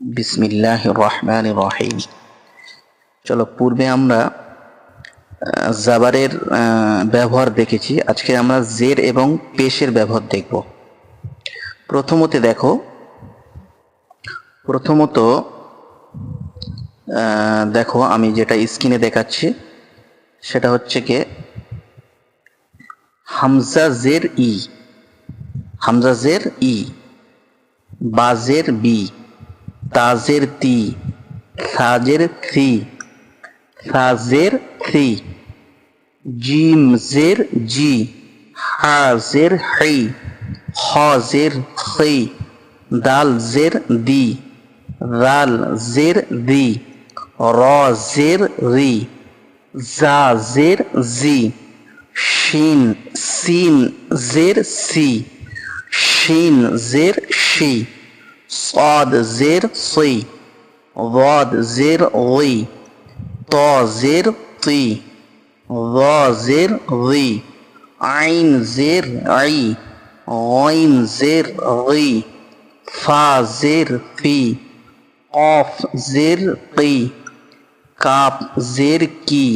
বিসমিল্লাহ রহমান রহিম। চলো, পূর্বে আমরা জাবারের ব্যবহার দেখেছি। আজকে আমরা জের এবং পেশের ব্যবহার দেখব। প্রথমতে দেখো, প্রথমত দেখো, আমি যেটা স্ক্রিনে দেখাচ্ছি, সেটা হচ্ছে কি? হামজা জের ই। হামজা জের ই। বাজের বি। তাজের তি, সাজের থি সাজের থি জিম জের জি, হাজের হাই, হজের খি দাল জের দি রাল জের দি র রি জা জের জি, শিন সিন জের সি শিন জের শি। صاد زير صي ضاد زير ضي طا زير طي ظا زير ضي عين زير عي غين زير غي فا زير في قاف زير قي কাপ জের কি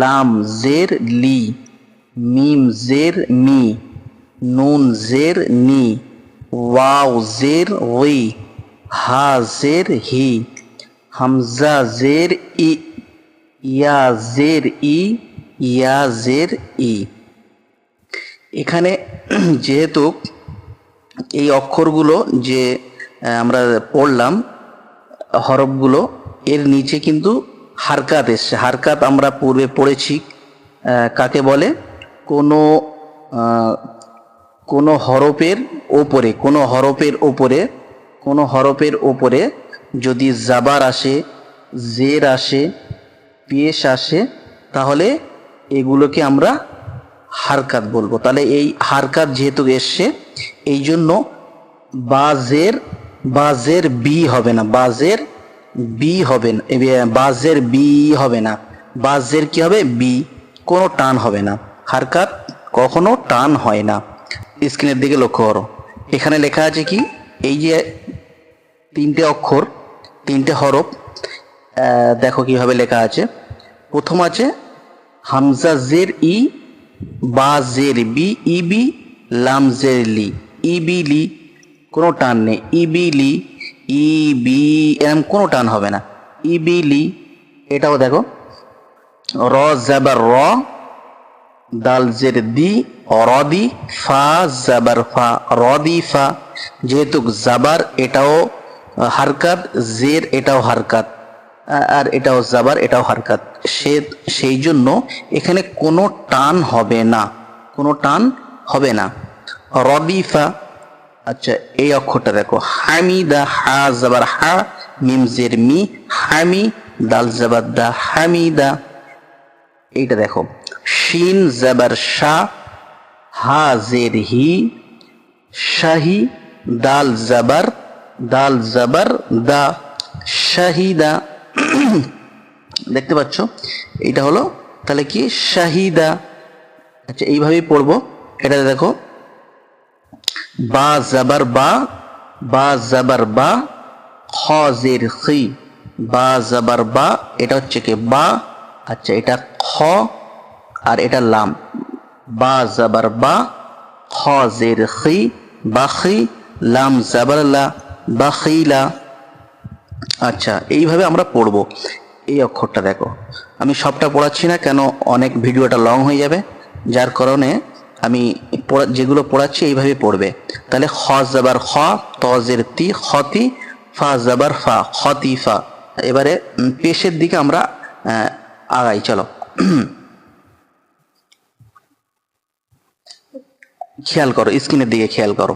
লাম জের লি মিম জের মি নুন জের নি ওয়াও জের ওই হা জের হি হামজা জের ই ইয়া জের ই ইয়া জের ই এখানে যেহেতু এই অক্ষরগুলো যে আমরা পড়লাম, হরফগুলো, এর নিচে কিন্তু হারকাত এসছে। হারকাত আমরা পূর্বে পড়েছি কাকে বলে? কোনো কোনো হরফের ওপরে, কোনো হরফের ওপরে, কোনো হরফের ওপরে যদি জাবার আসে, জের আসে, পেশ আসে, তাহলে এগুলোকে আমরা হারকাত বলব। তাহলে এই হারকাত যেহেতু এসছে, এই জন্য বাজের বাজের বি হবে না বাজের বি হবে না বাজের বি হবে না বাজের কি হবে? বি, কোনো টান হবে না। হারকাত কখনো টান হয় না। স্ক্রিনের দিকে লক্ষ্য করো। এখানে লেখা আছে কি? এই যে তিনটে অক্ষর, তিনটে হরফ দেখো কীভাবে লেখা আছে। প্রথম আছে হামজা জের ই, বা জের বি ইবি লাম জের লি। ইবি লি, কোনো টান নেই। ইবি লি, ই বি, এরম কোনো টান হবে না। ইবি লি, এটাও দেখো। র, জাবার র, দাল জের দি রদি ফা, জাবার ফা, রদি ফা। যেহেতু জাবার এটাও হারকাত, জের এটাও হারকাত। আর এটাও জাবার, এটাও হারকাত। সে, সেই জন্য এখানে কোনো টান হবে না। কোনো টান হবে না। রদিফা আচ্ছা এই অক্ষরটা দেখো। হামি দা হা, জাবার, হা, মিম, জের, মি, হামি, দাল, জাবার, দা হামি দা এইটা দেখো। শিন, জাবার, শা হা জের হি শাহি দাল জাবার দাল জাবার দা শাহিদা দেখতে পাচ্ছ? এটা হলো তাহলে কি? শাহিদা আচ্ছা এইভাবেই পড়ব। এটা দেখো, বা জাবার বা বা জাবার বা খ জের খি, বা জাবার বা, এটা হচ্ছে কি? বা আচ্ছা এটা খ আর এটা লাম। বা জাবার বা খ জের খি, বাখি, লাম জাবার লা বাখিলা আচ্ছা এইভাবে আমরা পড়ব। এই অক্ষরটা দেখো। আমি সবটা পড়াচ্ছি না, কেন অনেক ভিডিওটা লং হয়ে যাবে। যার কারণে আমি যেগুলো পড়াচ্ছি এইভাবে পড়বে। তাহলে খ জাবার খ তজের তি খতি ফা জাবার ফা খতি ফা। এবারে পেশের দিকে আমরা আগাই, চলো। খেয়াল করো, স্ক্রিনের দিকে খেয়াল করো।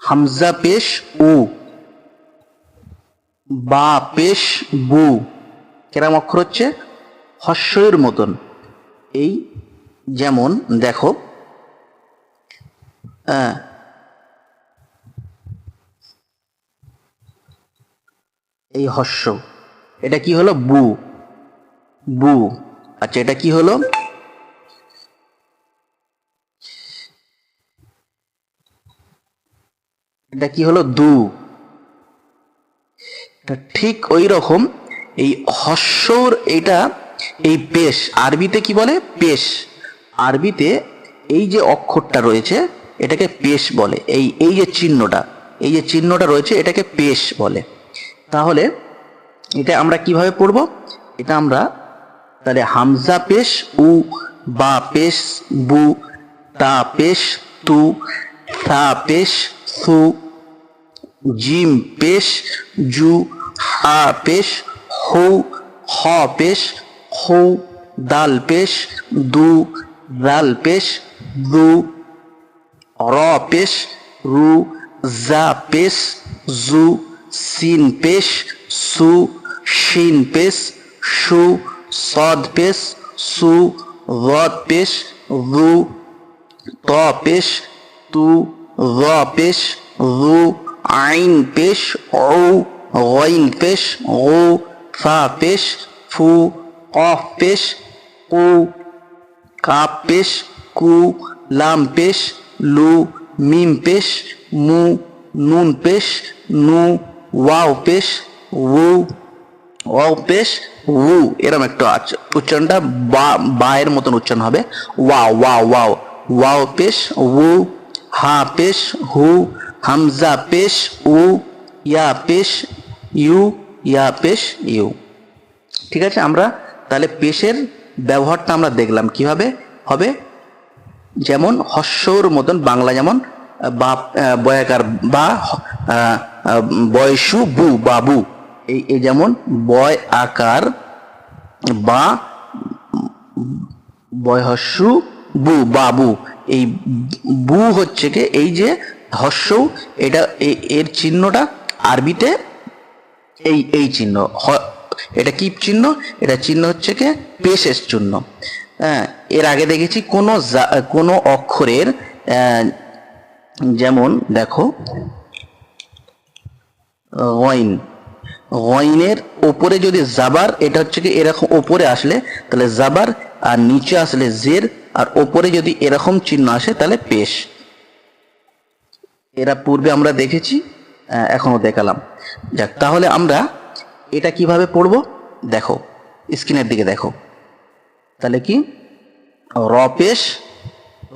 হামজা পেশ উ, বা পেশ বু, কেরাম অক্ষর হচ্ছে হস্যের মতন। এই যেমন দেখো এই হস্য, এটা কি হলো? বু বু। আচ্ছা এটা কি হলো? এটা কি হলো? দু। ঠিক ওই রকম এই হস্যর এটা এই পেশ। আরবিতে কি বলে? পেশ। আরবিতে এই যে অক্ষরটা রয়েছে, এটাকে পেশ বলে। এই এই যে চিহ্নটা, এই যে চিহ্নটা রয়েছে, এটাকে পেশ বলে। তাহলে এটা আমরা কীভাবে পড়ব? এটা আমরা তাহলে হামজা পেশ, উ, বা পেশ, বু, তা পেশ, তু, থা পেশ, সু, জিম পেশ, জু, হা পেশ, হৌ, হ পেশ, হৌ, দাল পেশ, দু দাল পেশ দু র পেশ, রু, জা পেশ, জু, সিন পেশ, সু, শিন পেশ, সু সদ পেশ, সু রদ পেশ, রু, ত পেশ, তু, র পেশ, রু, আইন পেশ ও গইন পেশ ও ফা পেশ, ফু, কফ পেশ, কু, কাপ পেশ, কু, লাম পেশ, লু, মিম পেশ, মু, নুন পেশ, নু, ওয়াও পেশ, উ, ওয়াও পেশ উ, এরকম একটা উচ্চারণটা বা, বায়ের মতন উচ্চারণ হবে। ওয়া ওয়া ওয়াও। ওয়াও পেশ, উ, হা পেশ, হু, হামজা পেশ, উ, ইয়া পেশ, ইউ, ইয়া পেশ, ইউ। ঠিক আছে? আমরা তাহলে পেশের ব্যবহারটা আমরা দেখলাম কীভাবে হবে? যেমন হস্যর মতন বাংলা যেমন বা বয়াকার বা বয়সু বু, বাবু। এই যেমন বয় আকার বা বয়হস্যু বু বাবু এই বু হচ্ছে কি? এই যে হস্য, এটা এর চিহ্নটা আরবিতে এই এই চিহ্ন। এটা কি চিহ্ন? এটা চিহ্ন হচ্ছে কি? পেশের চিহ্ন। হ্যাঁ এর আগে দেখেছি কোনো কোনো অক্ষরের যেমন দেখো ওয়াইন। ওয়াইনের ওপরে যদি জাবার এটা হচ্ছে কি এরকম ওপরে আসলে তাহলে জাবার আর নিচে আসলে জের আর ওপরে যদি এরকম চিহ্ন আসে তাহলে পেশ। এরা পূর্বে আমরা দেখেছি আহ, এখনও দেখালাম। যাক তাহলে আমরা এটা কীভাবে পড়ব? দেখো স্ক্রিনের দিকে দেখো। তাহলে কি? রপেশ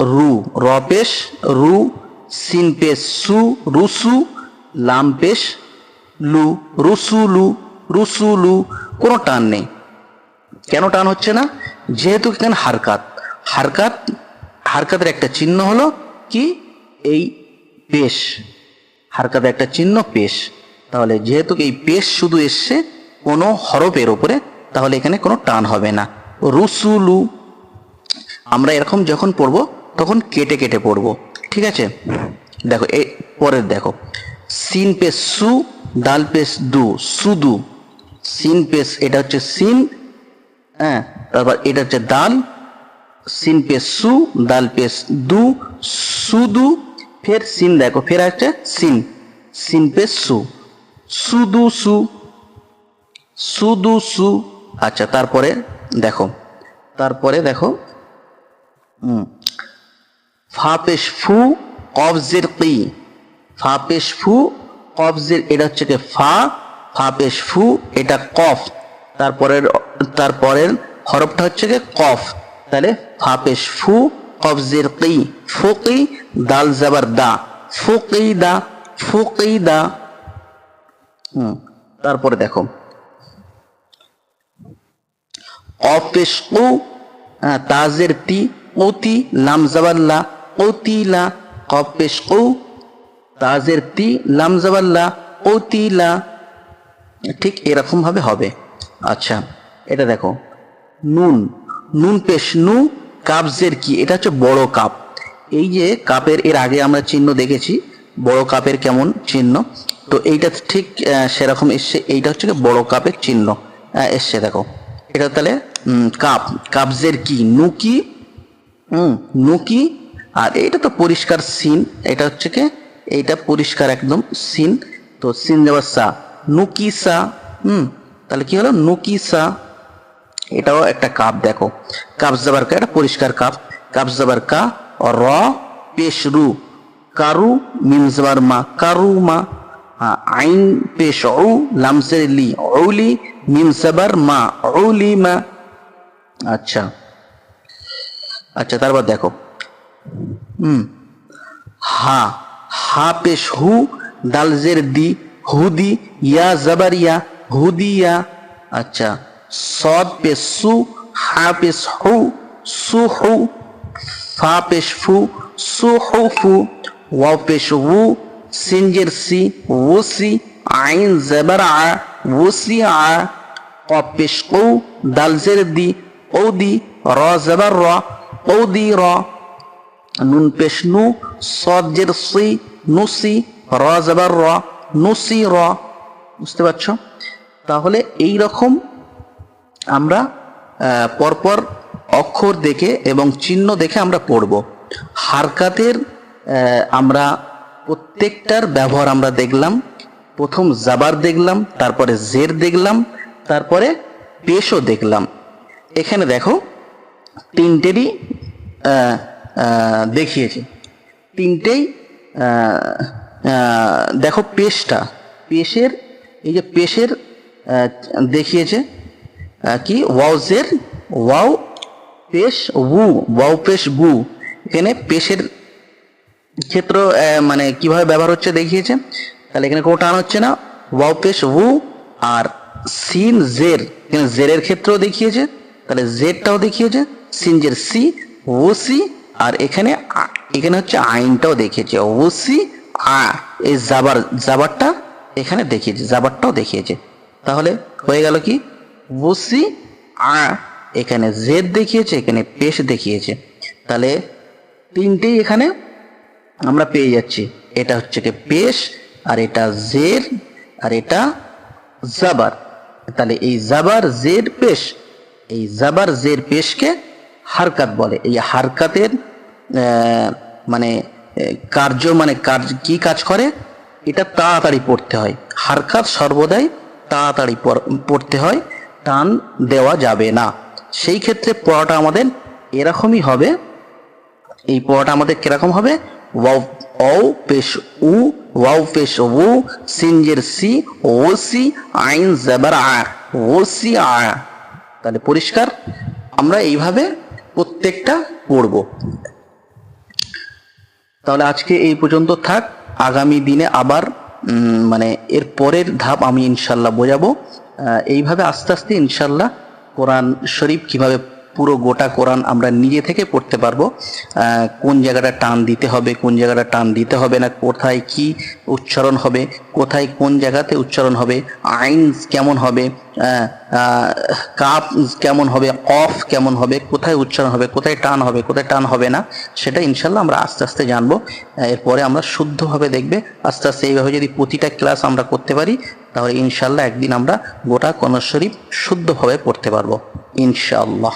রু রপেশ রু সিন পেশ সু রুসু লাম পেশ লু রুসুলু রুসুলু কোনো টান নেই। কেন টান হচ্ছে না? যেহেতু এখানে হারকাত? হারকাত, হারকাতের একটা চিহ্ন হলো কি? এই পেশ। হারকাতের একটা চিহ্ন পেশ। তাহলে যেহেতু এই পেশ শুধু এসছে কোনো হরফের ওপরে তাহলে এখানে কোনো টান হবে না। রুসুলু আমরা এরকম যখন পড়ব, তখন কেটে কেটে পড়ব। ঠিক আছে? দেখো এই পরের দেখো। সিন পেস সু ডাল পেস দু সুদু সিন পেস এটা হচ্ছে সিন হ্যাঁ? তারপর এটা হচ্ছে দাল সিন পেস সু দাল পেস দু সুদু ফের সিন দেখো, ফের আছে সিন সিন পেস সু। সুদু সু সুদু সু। আচ্ছা তারপরে দেখো তারপরে দেখো ফাপেশ ফু কবজের কি ফাপেশ ফু কবজের এটা হচ্ছে কি ফা ফাপেশ ফু এটা কফ। তারপরের তারপরের হরফটা হচ্ছে কি কফ। তাহলে ফাপেশ ফু কবজের কি ফুকি দাল জাবার দা। ফুকি দা ফুকি দা। হুম তারপরে দেখো। অপেশকু হ্যাঁ, তাজের তি অতি লাম জাবাল্লা অতিলা কপেশকু তাজের তি লাম জাবাল্লা অতিলা ঠিক এরকম ভাবে হবে। আচ্ছা এটা দেখো। নুন নুন পেশ নু কাবজের কি এটা হচ্ছে বড় কাপ। এই যে কাপের এর আগে আমরা চিহ্ন দেখেছি বড় কাপের কেমন চিহ্ন। তো এইটা ঠিক সেরকম এসছে এইটা হচ্ছে বড় কাপের চিহ্ন। আহ, এসছে দেখো। এটা তাহলে কাপ কাবজের কি নুকি হুম নুকি আর এটা তো পরিষ্কার সিন এটা হচ্ছে কি এইটা পরিষ্কার একদম সিন। তো সিন দেওয়ার সা। নুকি সা হুম তাহলে কি হলো? নুকি সা। এটাও একটা কাপ দেখো। কাপ জাবার কা এটা পরিষ্কার কাপ। কাপ জাবার কা র পেশ রু। কারু মিম জবর মা। কারু মা। হ্যাঁ, আইন পেশ উ লামসের লি ঔলি মিম জবর মা ঔলি মা। আচ্ছা। আচ্ছা তারপর দেখো। হুম। হা। হা পেশ হু দাল জের দি, হুদি, ইয়া জবর ইয়া হুদিয়া। আচ্ছা সদ পেশ সু, হা পেশ হু, সু হু, ফা পেশ ফু, সু হু ফু ওয়াও পেশ উ সিনজের সি ও সি, আইন জবর আ ও সি আ কফ পেশ কৌ দাল জের দি ও দি, র জবর র ও দি র। নুন পেশ নু সদ জের সি, নুসি, র জবর র, নুসি র। বুঝতে পারছ? তাহলে এই রকম আমরা পরপর অক্ষর দেখে এবং চিহ্ন দেখে আমরা পড়ব। হারকাতের আমরা প্রত্যেকটার ব্যবহার আমরা দেখলাম। প্রথম জাবার দেখলাম, তারপরে জের দেখলাম, তারপরে পেশও দেখলাম। এখানে দেখো, তিনটেরই দেখিয়েছে। তিনটেই দেখো পেশটা। পেশের, এই যে পেশের দেখিয়েছে কি? ওয়াউজের ওয়াও পেশ বু ওয়াও পেশ বু এখানে পেশের ক্ষেত্র মানে কীভাবে ব্যবহার হচ্ছে দেখিয়েছে? তাহলে এখানে কোনো টান হচ্ছে না। ওয়াও পেশ উ আর সিন জের, এখানে জেরের ক্ষেত্রেও দেখিয়েছে। তাহলে জেরটাও দেখিয়েছে। সিন জের সি ও সি আর এখানে এখানে হচ্ছে আইনটাও দেখিয়েছে। সি আ, এই জাবার, জাবারটা এখানে দেখিয়েছে, জাবারটাও দেখিয়েছে। তাহলে হয়ে গেল কি? ওসি আ, এখানে জেদ দেখিয়েছে, এখানে পেশ দেখিয়েছে। তাহলে তিনটেই এখানে আমরা পেয়ে যাচ্ছি। এটা হচ্ছে কি পেশ, আর এটা জের আর এটা জাবার। তাহলে এই জাবার জের পেশ, এই জাবার জের পেশকে হারকাত বলে। এই হারকাতের মানে কার্য মানে কার্য কি কাজ করে? এটা তাড়াতাড়ি পড়তে হয়। হারকাত সর্বদাই তাড়াতাড়ি পড়তে হয়, টান দেওয়া যাবে না। সেই ক্ষেত্রে পড়াটা আমাদের এরকমই হবে। এই পড়াটা আমাদের কীরকম হবে? ওয়াও ও পেশ, উ, ওয়াও, পেশ, উ, সিনজের সি, ও, সি, আইন, জাবার, আ, ও, সি, আ। তাহলে পরিষ্কার? আমরা এইভাবে প্রত্যেকটা পড়ব। তাহলে আজকে এই পর্যন্ত থাক। আগামী দিনে আবার মানে এর পরের ধাপ আমি ইনশাল্লাহ বোঝাবো। এইভাবে আস্তে আস্তে ইনশাল্লাহ কোরআন শরীফ কীভাবে পুরো গোটা কোরআন আমরা নিজে থেকে পড়তে পারব। কোন জায়গাটা টান দিতে হবে, কোন জায়গাটা টান দিতে হবে না, কোথায় কি উচ্চারণ হবে, কোথায় কোন জায়গাতে উচ্চারণ হবে আইন কেমন হবে কাপ কেমন হবে, কফ কেমন হবে, কোথায় উচ্চারণ হবে, কোথায় টান হবে, কোথায় টান হবে না, সেটা ইনশাল্লাহ আমরা আস্তে আস্তে জানব। এরপরে আমরা শুদ্ধভাবে দেখবে, আস্তে আস্তে এইভাবে যদি প্রতিটা ক্লাস আমরা করতে পারি, তাহলে ইনশাল্লাহ একদিন আমরা গোটা কনশরীফ শুদ্ধভাবে পড়তে পারব ইনশাআল্লাহ